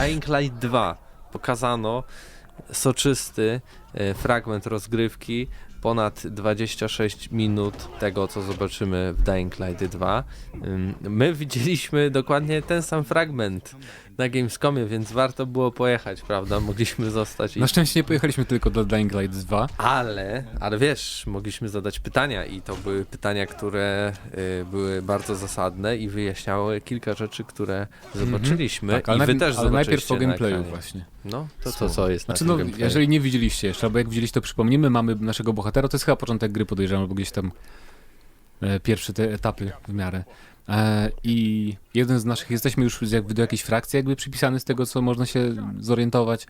Dying Light 2 pokazano soczysty e, fragment rozgrywki, ponad 26 minut tego, co zobaczymy w Dying Light 2. Ym, My widzieliśmy dokładnie ten sam fragment na Gamescomie, więc warto było pojechać, prawda? Mogliśmy zostać i Na szczęście nie pojechaliśmy tylko do Dying Light 2. ale, ale wiesz, mogliśmy zadać pytania i to były pytania, które y, były bardzo zasadne i wyjaśniały kilka rzeczy, które zobaczyliśmy Tak, ale, i wy najpierw, też ale najpierw na gameplayu właśnie. No, to co, co jest Znaczy na no, gameplayu? jeżeli nie widzieliście jeszcze, albo jak widzieliście, to przypomnimy, mamy naszego bohatera, to jest chyba początek gry, podejrzewam, albo gdzieś tam pierwsze te etapy w miarę. E, I jeden z naszych, jesteśmy już jakby do jakiejś frakcji jakby przypisany z tego, co można się zorientować.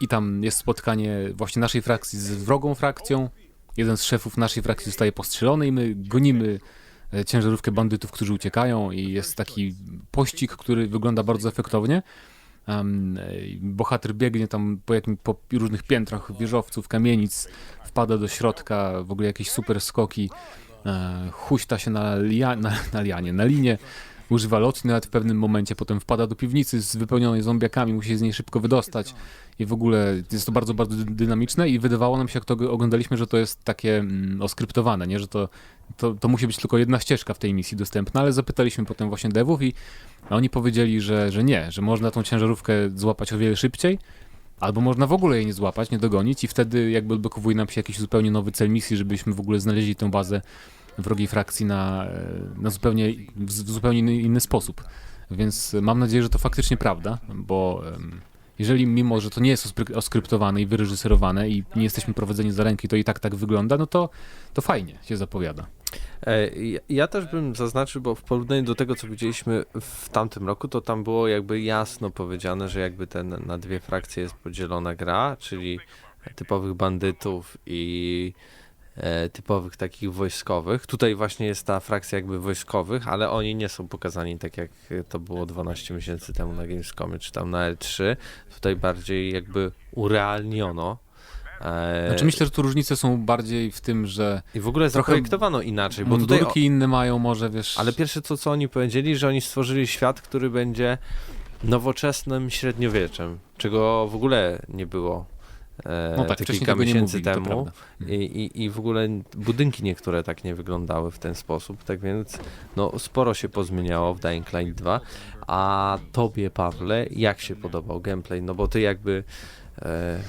I tam jest spotkanie właśnie naszej frakcji z wrogą frakcją. Jeden z szefów naszej frakcji zostaje postrzelony i my gonimy e, ciężarówkę bandytów, którzy uciekają i jest taki pościg, który wygląda bardzo efektownie. E, bohater biegnie tam po, jakim, po różnych piętrach wieżowców, kamienic, wpada do środka, w ogóle jakieś super skoki, e, huśta się na, lia, na, na lianie, na linie, używa lotni nawet w pewnym momencie, potem wpada do piwnicy z wypełnionej zombiakami, musi się z niej szybko wydostać i w ogóle jest to bardzo, bardzo dy- dynamiczne i wydawało nam się, jak to oglądaliśmy, że to jest takie mm, oskryptowane, nie? że to, to, to musi być tylko jedna ścieżka w tej misji dostępna, ale zapytaliśmy potem właśnie devów i oni powiedzieli, że, że nie, że można tą ciężarówkę złapać o wiele szybciej, albo można w ogóle jej nie złapać, nie dogonić i wtedy jakby odblokowuje nam się jakiś zupełnie nowy cel misji, żebyśmy w ogóle znaleźli tę bazę wrogiej frakcji na, e, na zupełnie, w zupełnie inny, inny sposób. Więc mam nadzieję, że to faktycznie prawda, bo jeżeli mimo, że to nie jest oskry- oskryptowane i wyreżyserowane i nie jesteśmy prowadzeni za ręki, to i tak tak wygląda, no to, to fajnie się zapowiada. E, ja- też bym zaznaczył, bo w porównaniu do tego, co widzieliśmy w tamtym roku, to tam było jakby jasno powiedziane, że jakby ten na dwie frakcje jest podzielona gra, czyli typowych bandytów i e, typowych takich wojskowych. Tutaj właśnie jest ta frakcja jakby wojskowych, ale oni nie są pokazani tak jak to było 12 miesięcy temu na Gamescomie czy tam na L3. Tutaj bardziej jakby urealniono. E, Znaczy myślę, że tu różnice są bardziej w tym, że I w ogóle trochę zaprojektowano inaczej, bo tutaj mundurki inne mają może, wiesz... ale pierwsze co, co oni powiedzieli, że oni stworzyli świat, który będzie nowoczesnym średniowieczem, czego w ogóle nie było e, no tak, kilka miesięcy mówili, to temu. I, i, I w ogóle budynki niektóre tak nie wyglądały w ten sposób, tak więc no, sporo się pozmieniało w Dying Light 2. A tobie, Pawle, jak się podobał gameplay? No bo ty jakby e,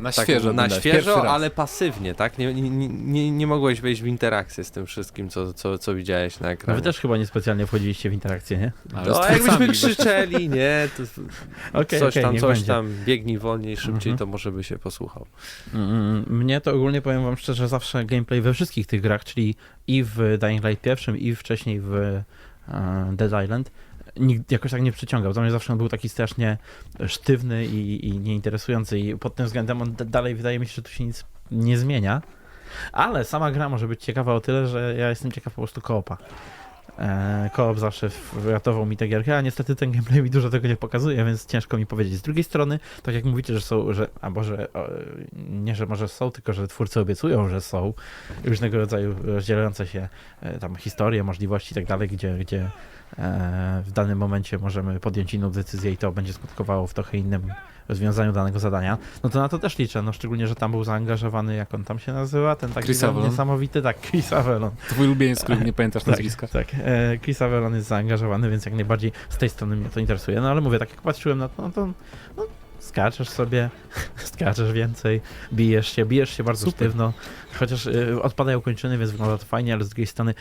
Na tak, świeżo na świeżo, raz. ale pasywnie, tak? Nie, nie, nie- nie, mogłeś wejść w interakcję z tym wszystkim, co, co, co widziałeś na No ekranie. wy też chyba niespecjalnie wchodziliście w interakcję, nie? Ale No, jakbyśmy krzyczeli, nie, to Okej, coś okej, tam, coś będzie. tam, biegnij wolniej, szybciej, Mhm. to może by się posłuchał. Mm, Mnie to ogólnie powiem wam szczerze, zawsze gameplay we wszystkich tych grach, czyli i w Dying Light pierwszym, i wcześniej w e, Dead Island, nikt jakoś tak nie przyciągał. Dla mnie zawsze on był taki strasznie sztywny i, i nieinteresujący i pod tym względem on dalej wydaje mi się, że tu się nic nie zmienia. Ale sama gra może być ciekawa o tyle, że ja jestem ciekaw po prostu koopa. E, Koop zawsze ratował mi tę gierkę, a niestety ten gameplay mi dużo tego nie pokazuje, więc ciężko mi powiedzieć. Z drugiej strony, tak jak mówicie, że są, że, albo że o, nie, że może są, tylko że twórcy obiecują, że są różnego rodzaju rozdzielające się e, tam historie, możliwości i tak dalej, gdzie, gdzie e, w danym momencie możemy podjąć inną decyzję i to będzie skutkowało w trochę innym rozwiązaniu danego zadania, no to na to też liczę, no szczególnie, że tam był zaangażowany, jak on tam się nazywa, ten taki Chris niesamowity, tak, Chris Avellon. Twój ulubieniec, nie pamiętasz nazwiska. Tak, tak. E, Chris Avellon jest zaangażowany, więc jak najbardziej z tej strony mnie to interesuje. No ale mówię, tak jak patrzyłem na to, no to no, skaczesz sobie, skaczesz więcej, bijesz się, bijesz się bardzo Super. sztywno, chociaż y, odpadają kończyny, więc wygląda to fajnie, ale z drugiej strony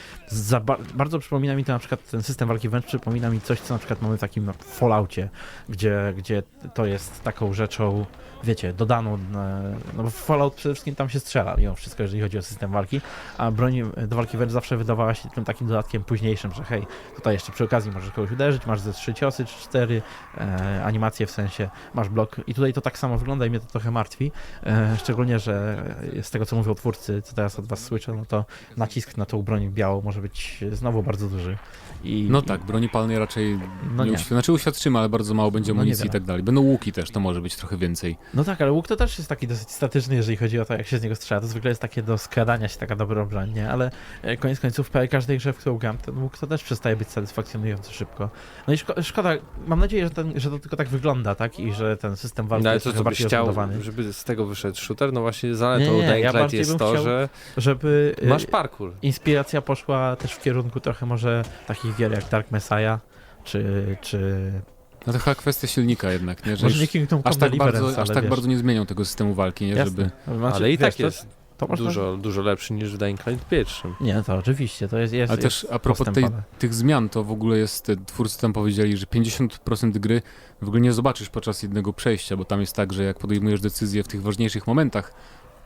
ba bardzo przypomina mi to na przykład ten system walki wręcz przypomina mi coś, co na przykład mamy w takim Falloutie, gdzie, gdzie to jest taką rzeczą, wiecie, dodaną, e, no bo Fallout przede wszystkim tam się strzela mimo wszystko, jeżeli chodzi o system walki, a broń do walki wręcz zawsze wydawała się tym takim dodatkiem późniejszym, że hej, tutaj jeszcze przy okazji możesz kogoś uderzyć, masz ze trzy ciosy czy cztery, e, animacje w sensie, masz blok widok i tutaj to tak samo wygląda i mnie to trochę martwi, e, szczególnie, że z tego co mówią twórcy, co teraz od was słyszę, no to nacisk na tą broń białą może być znowu bardzo duży. I, No tak, broni palnej raczej No nie, nie. uświ- znaczy uświadczymy, ale bardzo mało będzie No amunicji i niewiele. tak dalej. Będą łuki też, to może być trochę więcej. No tak, ale łuk to też jest taki dosyć statyczny, jeżeli chodzi o to, jak się z niego strzela. To zwykle jest takie do skradania się taka dobra broń, nie? Ale e, koniec końców w prawie każdej grze, w którą gram, ten łuk to też przestaje być satysfakcjonujący szybko. No i szko szkoda, mam nadzieję, że, ten, że to tylko tak wygląda, tak? I że ten system walki No ale jest to, co byś bardziej chciał, rozbudowany. żeby z tego wyszedł shooter? No właśnie zaletą Nie, nie, ja jest bym to, chciał- że Żeby e, masz parkour. inspiracja poszła też w kierunku trochę może takich gier jak Dark Messiah, czy, czy No to chyba kwestia silnika jednak, nie? Że może nie Kingdom aż tak, bardzo, aż tak bardzo nie zmienią tego systemu walki, nie? jasne. Żeby... Znaczy, Ale i wiesz, tak to- jest to można- dużo, dużo lepszy niż w Dying Light pierwszym. Nie, to oczywiście, to jest, jest Ale też jest a propos tej, tych zmian, to w ogóle jest, e, twórcy tam powiedzieli, że 50% gry w ogóle nie zobaczysz podczas jednego przejścia, bo tam jest tak, że jak podejmujesz decyzję w tych ważniejszych momentach,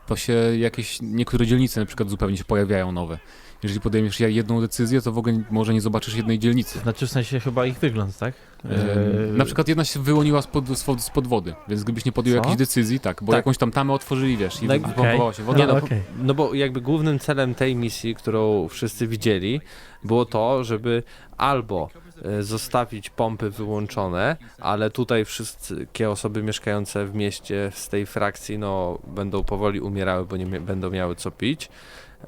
to się jakieś, niektóre dzielnice na przykład zupełnie się pojawiają nowe. Jeżeli podejmiesz jedną decyzję, to w ogóle może nie zobaczysz jednej dzielnicy. Znaczy w sensie chyba ich wygląd, tak? Eee, Eee, Na przykład jedna się wyłoniła spod, spod, spod wody, więc gdybyś nie podjął Co? jakiejś decyzji, tak, bo Tak. jakąś tam tamę otworzyli, wiesz, i No no, wypompowała się woda. Nie, no, okej. No bo jakby głównym celem tej misji, którą wszyscy widzieli, było to, żeby albo e, zostawić pompy wyłączone, ale tutaj wszystkie osoby mieszkające w mieście z tej frakcji no, będą powoli umierały, bo nie będą miały co pić,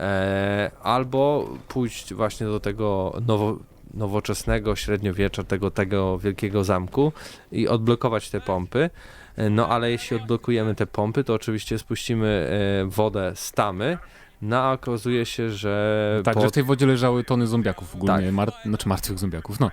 e, albo pójść właśnie do tego nowo, nowoczesnego średniowiecza, tego, tego wielkiego zamku i odblokować te pompy. E, No ale jeśli odblokujemy te pompy, to oczywiście spuścimy e, wodę z tamy, no a okazuje się, że Tak, po- że w tej wodzie leżały tony zombiaków ogólnie, Tak. mar znaczy martwych zombiaków, no.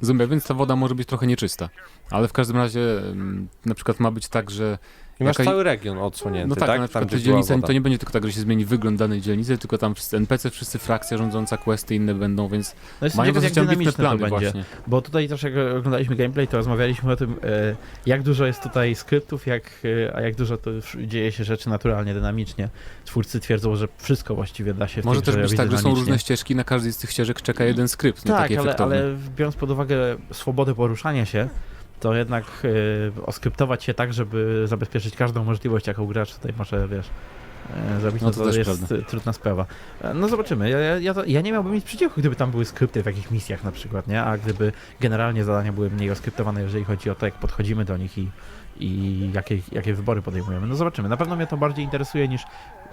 Zombia, więc ta woda może być trochę nieczysta. Ale w każdym razie mm, na przykład ma być tak, że i masz jaka- cały region odsłonięty, no tak, tak? na przykład dzielnice, woda. to nie będzie tylko tak, że się zmieni wygląd danej dzielnicy, tylko tam wszyscy NPC, wszyscy frakcja rządząca, questy inne będą, więc No mają ciekaw, jak dosyć ambitne plany będzie. właśnie. Bo tutaj też jak oglądaliśmy gameplay, to rozmawialiśmy o tym, e, jak dużo jest tutaj skryptów, jak, e, a jak dużo to już dzieje się rzeczy naturalnie, dynamicznie. Twórcy twierdzą, że wszystko właściwie da się w Może też być tak, że są różne ścieżki, na każdej z tych ścieżek czeka jeden skrypt, nie Tak, taki ale, efektowny. ale biorąc pod uwagę swobodę poruszania się, to jednak e, oskryptować się tak, żeby zabezpieczyć każdą możliwość, jaką gracz tutaj może, wiesz, e, zrobić, No no to to, jest prawda. trudna sprawa. E, No zobaczymy. Ja, ja, ja, to, ja nie miałbym nic przeciwko, gdyby tam były skrypty w jakichś misjach na przykład, nie? A gdyby generalnie zadania były mniej oskryptowane, jeżeli chodzi o to, jak podchodzimy do nich i, i jakie, jakie wybory podejmujemy. No zobaczymy. Na pewno mnie to bardziej interesuje niż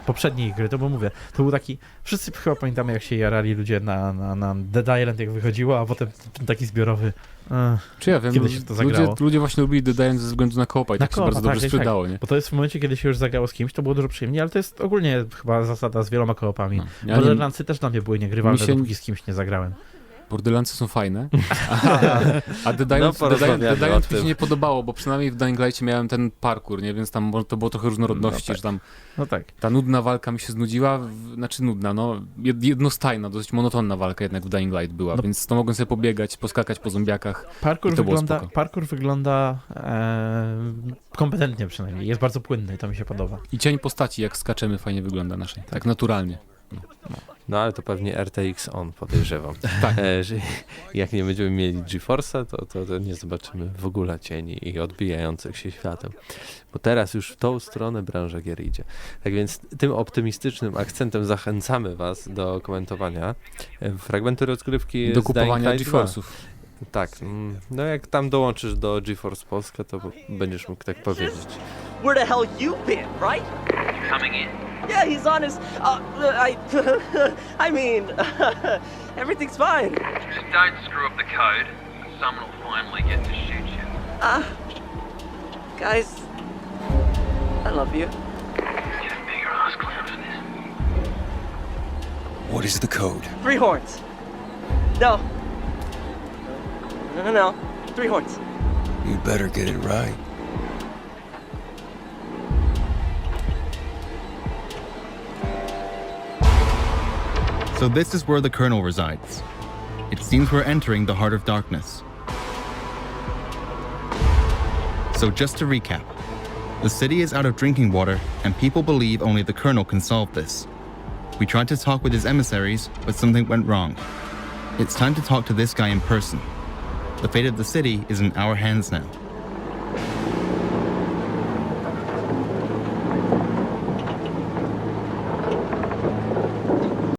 poprzednie ich gry, to bo mówię, to był taki, wszyscy chyba pamiętamy jak się jarali ludzie na, na, na Dead Island jak wychodziło, a potem taki zbiorowy ech, Czy ja wiem, Kiedy się to ludzie, zagrało? ludzie właśnie lubili Island ze względu na koopa i Na tak się bardzo dobrze tak, tak, sprzedało, nie? bo to jest w momencie, kiedy się już zagrało z kimś, to było dużo przyjemniej, ale to jest ogólnie chyba zasada z wieloma koopami. No. Ja nie, Borderlandsy też dla mnie były niegrywalne, Mi się- dopóki z kimś nie zagrałem. Borderlandsy są fajne, a, a Dead Island, No, Dead Island, porozmawiamy Dead o Island mi się nie podobało, bo przynajmniej w Dying Light'cie miałem ten parkour, nie? Więc tam to było trochę różnorodności, No tak. że tam No tak. ta nudna walka mi się znudziła, znaczy nudna, no jed, jednostajna, dosyć monotonna walka jednak w Dying Light była, No. więc to mogłem sobie pobiegać, poskakać po zombiakach. Parkour I wygląda, spoko. parkour wygląda e, kompetentnie przynajmniej. Jest bardzo płynny, to mi się podoba. I cień postaci, jak skaczemy, fajnie wygląda naszej, tak naturalnie. No ale to pewnie RTX on, podejrzewam. Tak. E, jak nie będziemy mieli GeForce'a, to, to, to nie zobaczymy w ogóle cieni i odbijających się świateł. Bo teraz już w tą stronę branża gier idzie. Tak więc tym optymistycznym akcentem zachęcamy Was do komentowania e, fragmenty rozgrywki Do z kupowania Light 2. GeForce'ów. Tak, mm, no jak tam dołączysz do GeForce Polska, to będziesz mógł tak powiedzieć. Where the hell you been, right? Coming in. Yeah, he's on his. Uh, I. I mean, everything's fine. Just don't screw up the code, and someone will finally get to shoot you. Uh, guys, I love you. Get a bigger ass clown for this. What is the code? Three horns. No. No, no, no. Three horns. You better get it right. So this is where the Colonel resides. It seems we're entering the heart of darkness. So just to recap, the city is out of drinking water, and people believe only the Colonel can solve this. We tried to talk with his emissaries, but something went wrong. It's time to talk to this guy in person. The fate of the city is in our hands now.